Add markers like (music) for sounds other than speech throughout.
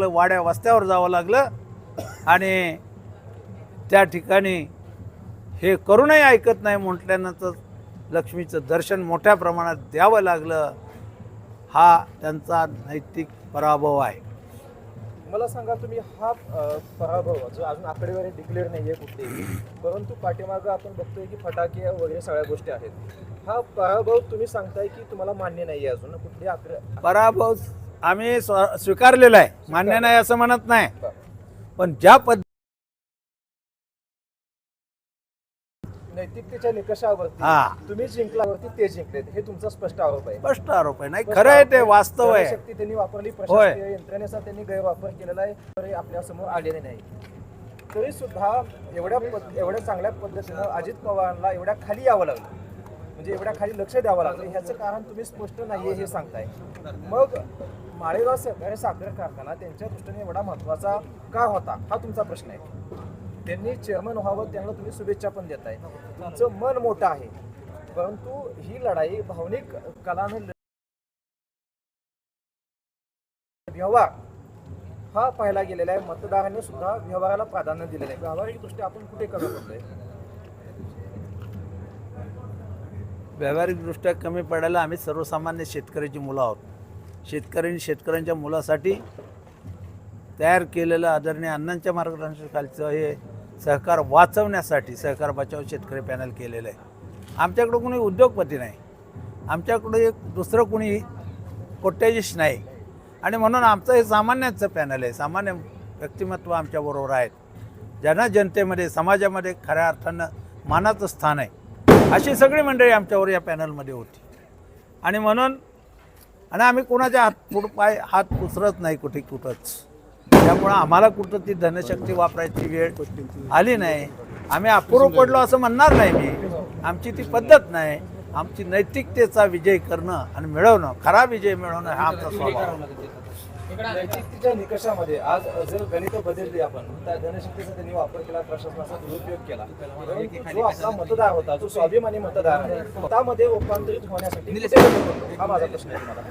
वाड्या वस्त्यावर जावं लागलं आणि त्या ठिकाणी हे करूनही ऐकत नाही म्हटल्यानंतर लक्ष्मीचं दर्शन मोठ्या प्रमाणात द्यावं लागलं. हा त्यांचा नैतिक पराभव आहे. मला सांगा तुम्ही हा पराभव जो अजून आकडेवारी डिक्लेअर नाही आहे कुठलीही परंतु पाठीमागं आपण बघतोय की फटाके वगैरे सगळ्या गोष्टी आहेत. हा पराभव तुम्ही सांगताय की तुम्हाला मान्य नाही आहे अजून कुठली आकडे? पराभव आम्ही स्व स्वीकारलेला आहे. मान्य नाही असं म्हणत नाही. पण ज्या पद्ध नैतिकतेच्या निकषावरती हा. तुम्ही जिंकल्यावरती ते जिंकलेत. हे तुमचा स्पष्ट आरोप आहे. स्पष्ट आरोप आहे. नाही खरं आहे ते वास्तव आहे. शक्ती त्यांनी वापरली प्रशासकीय यंत्रणेचा त्यांनी गैरवापर केलेला आहे. तरी आपल्यासमोर आलेले नाही. तरी सुद्धा एवढ्या पद- एवढ्या चांगल्या पद्धतीनं अजित पवारांना एवढ्या खाली यावं लागलं. म्हणजे एवढ्या खाली लक्ष द्यावं लागलं ह्याचं कारण तुम्ही स्पष्ट नाही हे सांगताय. मग माळेगाव सहकारी साखर कारखाना त्यांच्या दृष्टीने एवढा महत्त्वाचा का होता? हा तुमचा प्रश्न आहे. त्यांनी चेअरमन व्हावं त्यांना तुम्ही शुभेच्छा पण देताय. तुमचं मन मोठं आहे. परंतु ही लढाई भावनिक कलानं व्यवहार हा पाहिला गेलेला आहे. मतदारांनी सुद्धा व्यवहाराला प्राधान्य दिलेलं आहे. व्यावहारिक दृष्टी आपण कुठे कमी पडतोय व्यावहारिकदृष्ट्या कमी पडायला आम्ही सर्वसामान्य शेतकऱ्याची मुलं आहोत. शेतकऱ्यांनी शेतकऱ्यांच्या मुलासाठी तयार केलेलं आदरणीय अण्णांच्या मार्गदर्शनाखालचं हे सहकार वाचवण्यासाठी सहकार बचाव शेतकरी पॅनल केलेलं आहे. आमच्याकडं कोणी उद्योगपती नाही. आमच्याकडं एक दुसरं कोणी कोट्याधीश नाही. आणि म्हणून आमचं हे सामान्यांचं पॅनल आहे. सामान्य व्यक्तिमत्व आमच्याबरोबर आहेत. ज्यांना जनतेमध्ये समाजामध्ये खऱ्या अर्थानं मानाचं स्थान आहे. अशी सगळी मंडळी आमच्यावर या पॅनलमध्ये होती. आणि म्हणून आणि आम्ही कोणाच्या हात पुढ पाय हात पुसरत नाही कुठे कुठंच. त्यामुळं आम्हाला कुठं ती धनशक्ती वापरायची वेळ आली नाही. आम्ही अपूर्व पडलो असं म्हणणार नाही मी. आमची ती पद्धत नाही. आमची नैतिकतेचा विजय करणं आणि मिळवणं खरा विजय मिळवणं हा आमचा स्वभाव. नैतिकतेच्या निकषामध्ये आज जर गणित बदलली आपण त्या धनशक्तीचा त्यांनी वापर केला प्रशासनाचा दुरुपयोग केला. जो आपला मतदार होता जो स्वाभिमानी मतदार आहे त्यामध्ये रूपांतरित होण्यासाठी? हा माझा प्रश्न आहे तुम्हाला.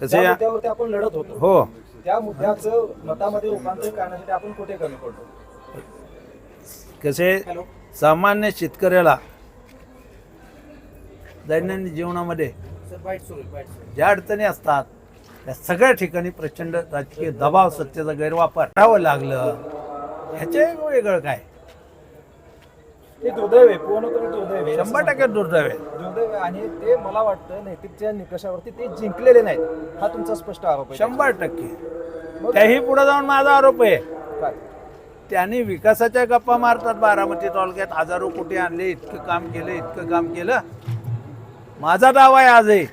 मुद्द्यावरती आपण लढत होतो हो. त्या मुद्द्याचं मतामध्ये रूपांतर करण्यासाठी आपण कुठे कमी पडलो? कसे? सामान्य शेतकऱ्याला दैनंदिन जीवनामध्ये ज्या अडचणी असतात त्या सगळ्या ठिकाणी प्रचंड राजकीय दबाव सत्तेचा गैरवापर करावं लागलं ह्याचे वेगळं काय? हे दुर्दैव आहे पूर्णपणे दुर्दैव आहे. शंभर टक्के दुर्दैव आहे. दुर्दैव आहे आणि ते मला वाटतं नैतिकच्या निकषावरती ते जिंकलेले नाहीत हा तुमचा स्पष्ट आरोप आहे. शंभर टक्के. त्याही पुढे जाऊन माझा आरोप आहे. काय? त्यांनी विकासाच्या गप्पा मारतात बारामती तालुक्यात हजारो कोटी आणले इतकं काम केलं इतकं काम केलं. माझा दावा आहे आजही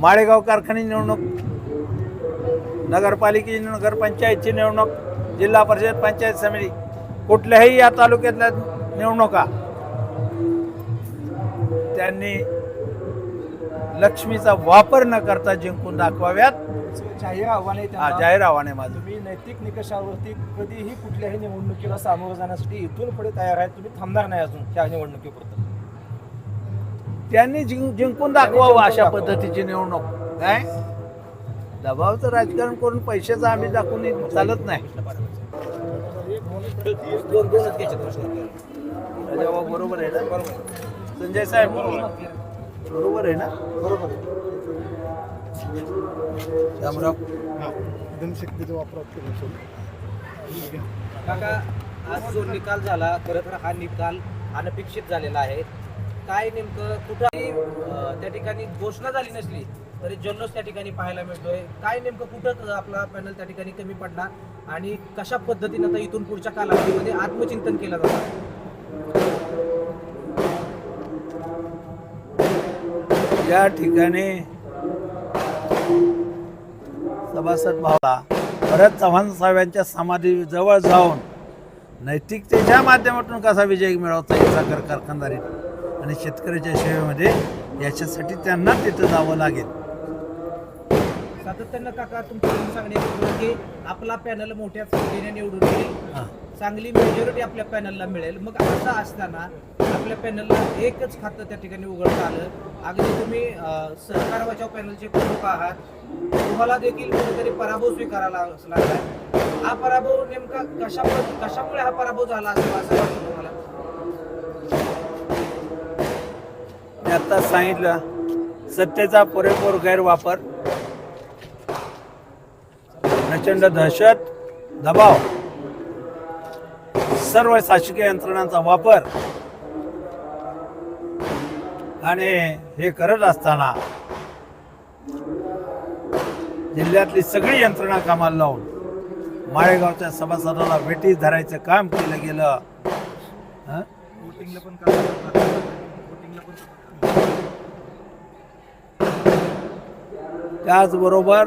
माळेगाव कारखाने निवडणूक नगरपालिकेची नगरपंचायतची निवडणूक जिल्हा परिषद पंचायत समिती कुठल्याही या तालुक्यातल्या निवडणुका. त्यांनी लक्ष्मीचा वापर न करता जिंकून दाखवाव्यात. जाहीर आव्हान आहे हा त्यांना. जाहीर आव्हान आहे माझं. तुम्ही नैतिक निकषावरती कधीही कुठल्याही निवडणुकीला सामोरं जाण्यासाठी इथून पुढे तयार आहे. तुम्ही थांबणार नाही अजून त्या निवडणुकीपुरतं. त्यांनी जिंक जिंकून दाखवावं अशा पद्धतीची निवडणूक. काय? दबावचं राजकारण करून पैशाचं आम्ही दाखवून चालत नाही. जेव्हा बरोबर आहे ना? बरोबर संजय साहेब बरोबर आहे ना? बरोबर शामराव धनशक्तीचा वापर काका आज जो निकाल झाला खरं तर हा निकाल अनपेक्षित झालेला आहे. काय नेमकं कुठंही त्या ठिकाणी घोषणा झाली नसली तरी जल्लोष त्या ठिकाणी पाहायला मिळतोय. काय नेमकं कुठं आपला पॅनल त्या ठिकाणी कमी पडला आणि कशा पद्धतीनं आता इथून पुढच्या कालावधीमध्ये आत्मचिंतन केलं जातं? या ठिकाणी सभासद भावला भरत चव्हाण साहेबांच्या समाधी जवळ जाऊन नैतिकतेच्या माध्यमातून कसा विजय मिळवता येईल साखर कारखानदारी आणि शेतकऱ्याच्या सेवेमध्ये याच्यासाठी त्यांना तिथं जावं लागेल. सातत्यानं काका तुमचं सांगणे की आपला पॅनल मोठ्या संख्येने निवडून येईल. चांगली मेजॉरिटी आपल्या पॅनलला मिळेल. मग असं असताना आपल्या पॅनलला एकच खातं त्या ठिकाणी उघडता आलं. अगदी तुम्ही सहकार बचाव पॅनलचे प्रमुख आहात. तुम्हाला देखील कुठेतरी पराभव स्वीकारायला लागला. हा पराभव नेमका कशा कशामुळे हा पराभव झाला असं वाटतं? आता सांगितलं सत्तेचा पुरेपूर गैरवापर. प्रचंड दहशत दबाव. सर्व शासकीय यंत्रणांचा वापर. आणि हे करत असताना जिल्ह्यातली सगळी यंत्रणा कामाला लावून माळेगावच्या सभासदाला वेटीस धरायचं काम केलं गेलं. हं? त्याचबरोबर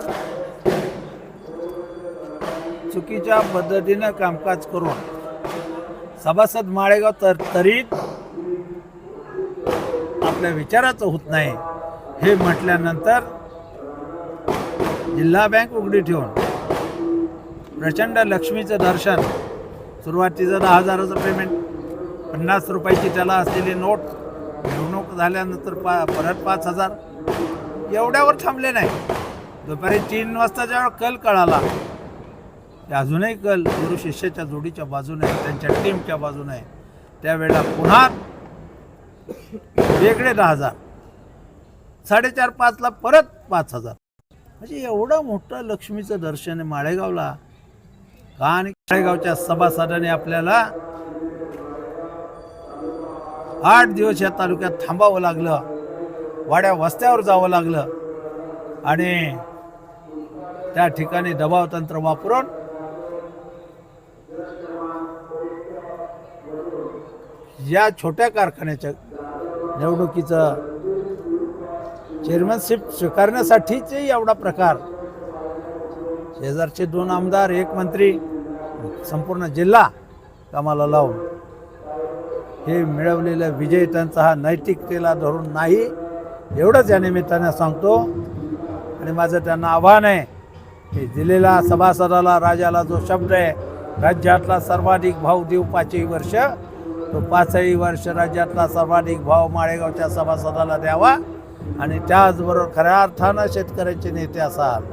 चुकीच्या पद्धतीनं कामकाज करून सभासद माळेगाव तर तरी आपल्या विचाराचं होत नाही हे म्हटल्यानंतर जिल्हा बँक उघडी ठेवून प्रचंड लक्ष्मीचं दर्शन सुरुवातीचं दहा हजाराचं पेमेंट पन्नास रुपयाची त्याला असलेली नोट झाल्यानंतर पा परत पाच हजार. एवढ्यावर थांबले नाही. दुपारी तीन वाजता जेव्हा कल कळाला ते अजूनही कल गुरु शिष्याच्या जोडीच्या बाजूने आहे, त्यांच्या टीमच्या बाजूने आहे. त्यावेळेला पुन्हा वेगळे दहा हजार. साडेचार पाचला परत पाच हजार. म्हणजे एवढं मोठं लक्ष्मीचं दर्शन आहे माळेगावला. का आणि माळेगावच्या सभासदाने आपल्याला आठ दिवस या तालुक्यात थांबावं लागलं. वाड्या वस्त्यावर जावं लागलं. आणि त्या ठिकाणी दबाव तंत्र वापरून या छोट्या कारखान्याच्या निवडणुकीचं चेअरमॅनशिप स्वीकारण्यासाठीचे एवढा प्रकार. शेजारचे दोन आमदार एक मंत्री संपूर्ण जिल्हा कामाला लावून हे मिळवलेला विजय त्यांचा हा नैतिकतेला धरून नाही एवढंच या निमित्ताने सांगतो. आणि माझं त्यांना आव्हान आहे की दिलेला सभासदाला राजाला जो शब्द आहे राज्यातला सर्वाधिक भाव देऊ पाचही वर्ष तो पाचही वर्ष राज्यातला सर्वाधिक भाव माळेगावच्या सभासदाला द्यावा. आणि त्याचबरोबर खऱ्या अर्थानं शेतकऱ्याचे नेते असाल.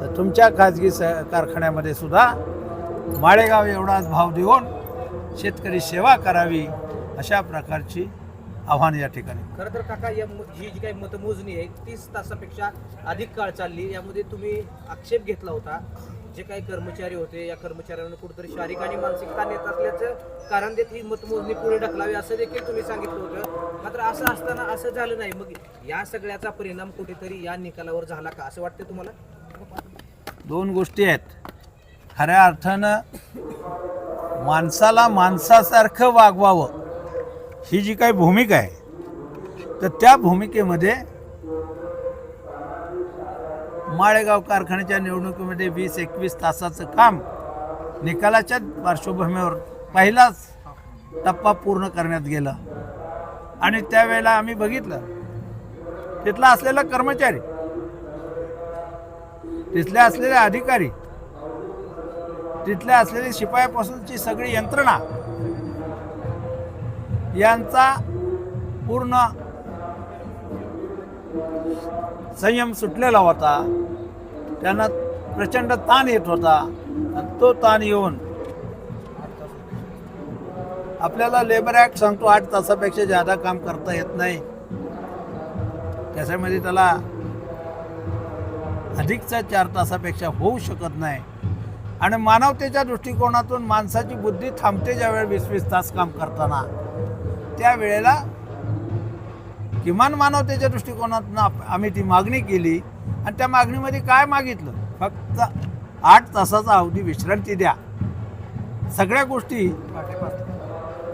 तर तुमच्या खाजगी स कारखान्यामध्ये सुद्धा माळेगाव एवढाच भाव देऊन शेतकरी सेवा करावी अशा प्रकारची आव्हान या ठिकाणी. खरं तर काका या म- ही जी काही मतमोजणी आहे तीस तासापेक्षा अधिक काळ चालली यामध्ये तुम्ही आक्षेप घेतला होता. जे काही कर्मचारी होते या कर्मचाऱ्यांना कुठेतरी शारीरिक आणि मानसिक ताण येत असल्याचं कारण देत ही मतमोजणी पुढे ढकलावी असं देखील तुम्ही सांगितलं होतं. मात्र असं असताना असं झालं नाही. मग या सगळ्याचा परिणाम कुठेतरी या निकालावर झाला का असं वाटतं तुम्हाला? दोन गोष्टी आहेत. खऱ्या अर्थानं माणसाला माणसासारखं वागवावं. ही जी काही भूमिका आहे तर त्या भूमिकेमध्ये माळेगाव कारखान्याच्या निवडणुकीमध्ये वीस एकवीस तासाचं काम निकालाच्या पार्श्वभूमीवर पहिलाच टप्पा पूर्ण करण्यात गेला. आणि त्यावेळेला आम्ही बघितलं तिथला असलेला कर्मचारी तिथले असलेले अधिकारी तिथल्या असलेली शिपायापासूनची सगळी यंत्रणा यांचा पूर्ण संयम सुटलेला होता. त्यांना प्रचंड ताण येत होता. आणि तो ताण येऊन आपल्याला लेबर ॲक्ट सांगतो आठ तासापेक्षा जादा काम करता येत नाही. त्याच्यामध्ये त्याला अधिकचा चार तासापेक्षा होऊ शकत नाही. आणि मानवतेच्या दृष्टिकोनातून माणसाची बुद्धी थांबते ज्यावेळेस वीस वीस तास काम करताना. त्यावेळेला किमान मानवतेच्या दृष्टिकोनातून आम्ही ती मागणी केली आणि त्या मागणीमध्ये काय मागितलं? फक्त आठ तासाचा अवधी विश्रांती द्या. सगळ्या गोष्टी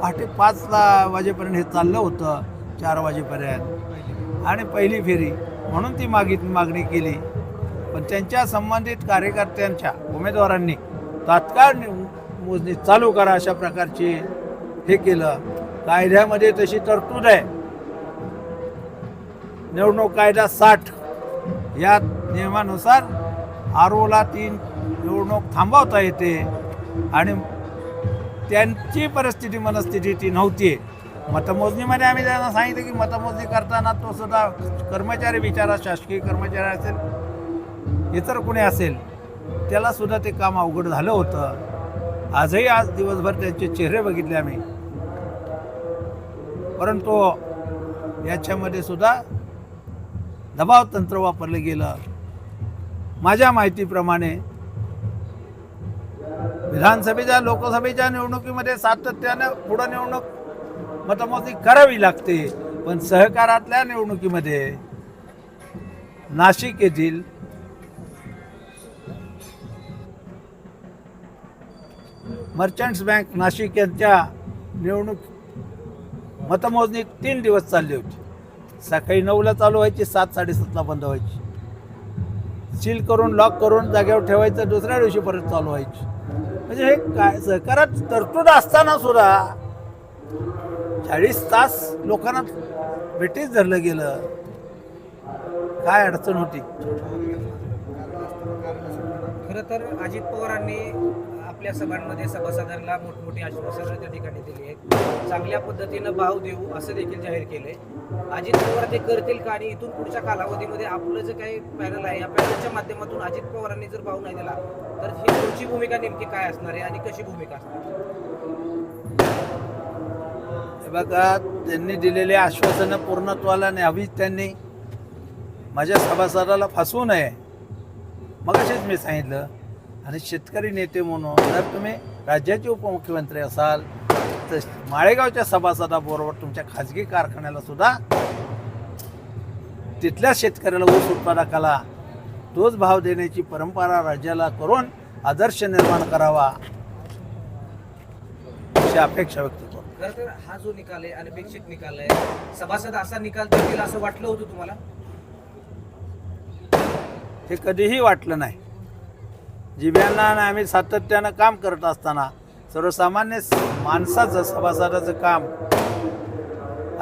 पहाटे पाचला वाजेपर्यंत हे चाललं होतं चार वाजेपर्यंत. आणि पहिली फेरी म्हणून ती मागित मागणी केली. पण त्यांच्या संबंधित कार्यकर्त्यांच्या उमेदवारांनी तात्काळ नि- मोजणी चालू करा अशा प्रकारची हे केलं. कायद्यामध्ये तशी तरतूद आहे. निवडणूक कायदा साठ या नियमानुसार आर ओला तीन निवडणूक थांबवता येते आणि त्यांची परिस्थिती मनस्थिती ती नव्हती. मतमोजणीमध्ये आम्ही त्यांना सांगितलं की मतमोजणी करताना तो सुद्धा कर्मचारी विचारा शासकीय कर्मचारी असेल इतर कुणी असेल त्याला सुद्धा ते काम अवघड झालं होतं. आजही आज दिवसभर त्यांचे चेहरे बघितले आम्ही. परंतु याच्यामध्ये सुद्धा दबाव तंत्र वापरलं गेलं. माझ्या माहितीप्रमाणे विधानसभेच्या लोकसभेच्या निवडणुकीमध्ये सातत्यानं पुढं निवडणूक मतमोजणी करावी लागते. पण सहकारातल्या निवडणुकीमध्ये नाशिक येथील मर्चंट्स बँक नाशिक यांच्या निवडणूक मतमोजणी तीन दिवस चालली होती. सकाळी नऊला चालू व्हायची सात साडेसातला बंद व्हायची. सील करून लॉक करून जागेवर ठेवायचं दुसऱ्या दिवशी परत चालू व्हायची. म्हणजे हे काय सहकारात तरतूद असताना सुद्धा चाळीस तास लोकांना भेटीच धरलं गेलं. काय अडचण होती? खरं तर अजित पवारांनी आपल्या सभांमध्ये सभासदांना मोठमोठी आश्वासनं त्या ठिकाणी दिली आहेत. चांगल्या पद्धतीनं भाव देऊ असं देखील जाहीर केलंय. अजित पवार ते करतील का आणि इथून पुढच्या कालावधीमध्ये आपलं जे काही पॅनल आहे या पॅनलच्या माध्यमातून अजित पवारांनी जर भाव नाही दिला तर ही पुढची भूमिका नेमकी काय असणार आहे आणि कशी भूमिका असणार हे बघा त्यांनी दिलेले आश्वासनं पूर्णत्वाला न्यावीच त्यांनी. माझ्या सभासदाला फसवू नये. मग असेच मी सांगितलं आणि शेतकरी नेते म्हणून जर तुम्ही राज्याचे उपमुख्यमंत्री असाल तर माळेगावच्या सभासदाबरोबर तुमच्या खाजगी कारखान्याला सुद्धा तिथल्या शेतकऱ्याला ऊस उत्पादकाला तोच भाव देण्याची परंपरा राज्याला करून आदर्श निर्माण करावा अशी अपेक्षा व्यक्त करतो. खरं तर हा जो निकाल आहे अनपेक्षित निकाल आहे सभासद असा निकाल देतील असं वाटलं होतं तुम्हाला? हे कधीही वाटलं नाही. जिव्यांना आणि आम्ही सातत्यानं काम करत असताना सर्वसामान्य माणसाचं सभासदाचं काम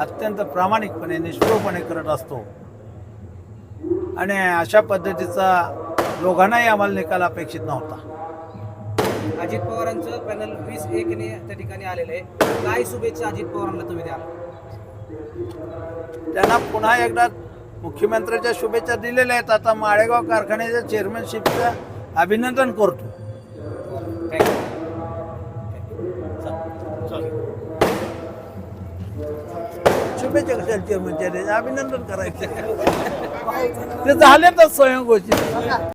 अत्यंत प्रामाणिकपणे निष्ठुरपणे करत असतो. आणि अशा पद्धतीचा दोघांनाही आम्हाला निकाल अपेक्षित नव्हता. अजित पवारांचं पॅनल वीस एकने त्या ठिकाणी आलेलं आहे. काय शुभेच्छा अजित पवारांना तुम्ही द्याल? त्यांना पुन्हा एकदा मुख्यमंत्र्यांच्या शुभेच्छा दिलेल्या आहेत. आता माळेगाव कारखान्याच्या चेअरमॅनशिपचं अभिनंदन करतो. शुभेच्छा कशाला चेअरमॅनच्या अभिनंदन करायचं. (laughs) ते झाले तर स्वयंघोषित.